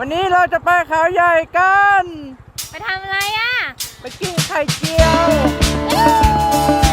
วันนี้เราจะไปเขาใหญ่กัน ไปทำอะไรอะ ไปกินไข่เจียว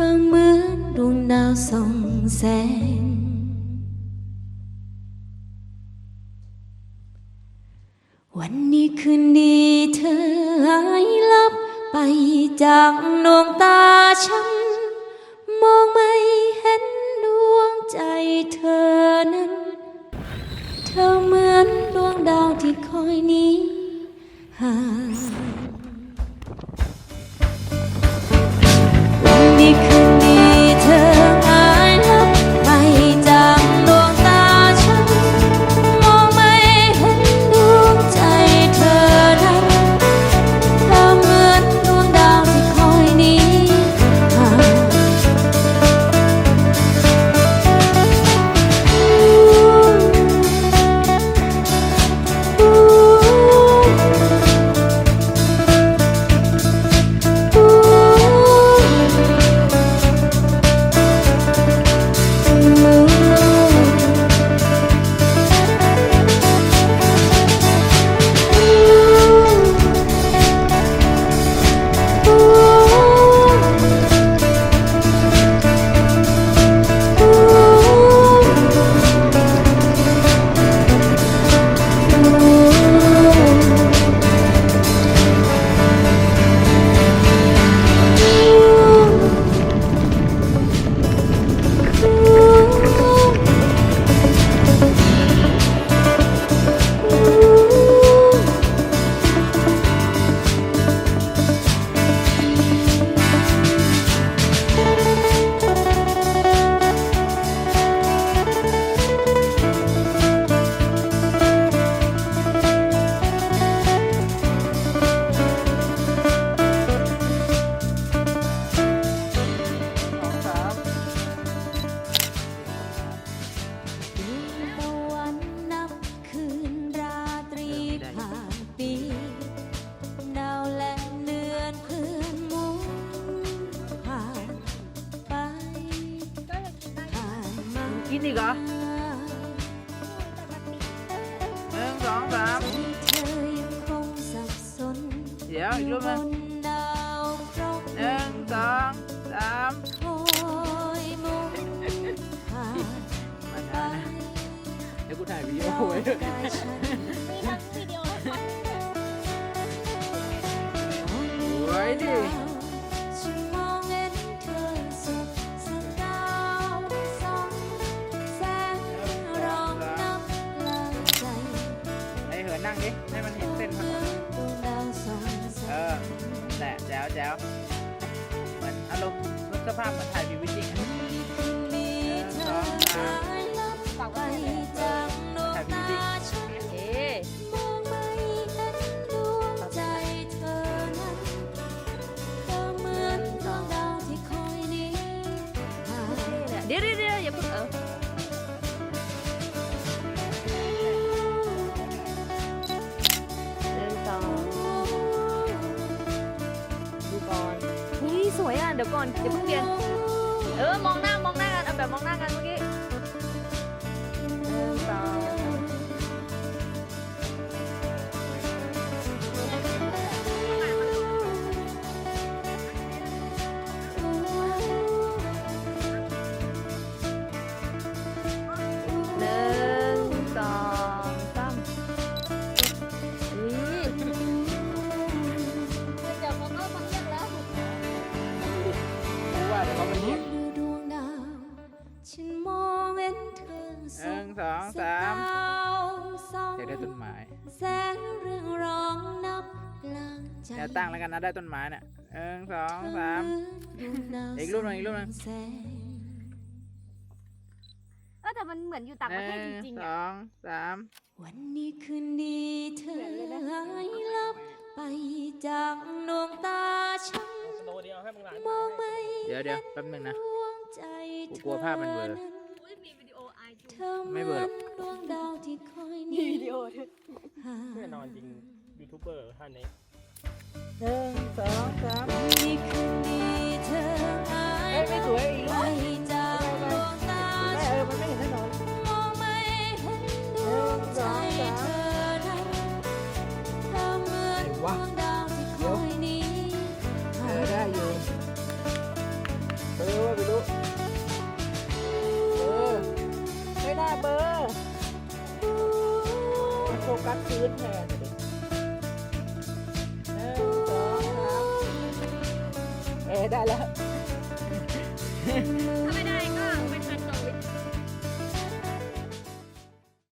ธอเหมือนดวงดาวส่องแสง วันนี้คืนดีเธอหายลับไปจากดวงตาฉัน มองไม่เห็นดวงใจเธอนั้น เธอเหมือนดวงดาวที่คอยนี้หา กินอีกเหรอหนึ่งสองสามเธอยังคงสับสนเดี๋ยวอีกรูปหนึงบนดาวเคราะห์หนึ่งสองสามคอยมองผ่านมาไปช้านะเดี๋ยวกูถ่ายวิดีโอไว้ ภาพเหมือนถ่ายพรีวิดดิ้งอะมีเธอหายลับไปจากดวงตาฉันเอ๊ะมองไม่เห็นดวงใจเธอนั้นเธอเหมือนดวงดาวที่คอยหนี้ห่างเดี๋ยวเดี๋ยวเดี๋ยวอย่าเพิ่งเออ วยอะเดี๋ยวก่อนอย่าเพิ่งเปลี่ยน เออมองหน้ามองหน้ากันเอาแบบมองหน้ากัน สนึ่ดงสองสามดาวส่องอยากได้ต้นไม้แสงเรืองรองนับกลางใจเดี๋ยวตั้งแล้วกันนะได้ต้นไม้เนี่ยหนึ่งสองสามเธอเหมือนดวงดาวอีกรูปหนึ่งอีกรูปหนึ่งแสงเออแต่มันเหมือนอยู่ต่างประเทศจริงหๆนึ่อะสองสามวันนี้คืนดีเธอหายลับไปจากดวงตาฉันมองไม่เดี๋ยวเดี๋ยวแป๊บหนึงนะดวงใจกูกลัวภาพมันเบลออุ้ยมีวิดีโอ ไอจูเธอเหไม่มืเบลออหรนอก ดวงดาวที่คอยหนี่ห่างแน่นอนจริงยูทูบเบอร์ท่านนี้ หนึ่งสองสามวันนี้คืนดีเธอหายเอ้ยไม่สวยอีกไป กัสพื้นแทนดิหนึ่งสองสามเออได้แล้วถ้าไมได้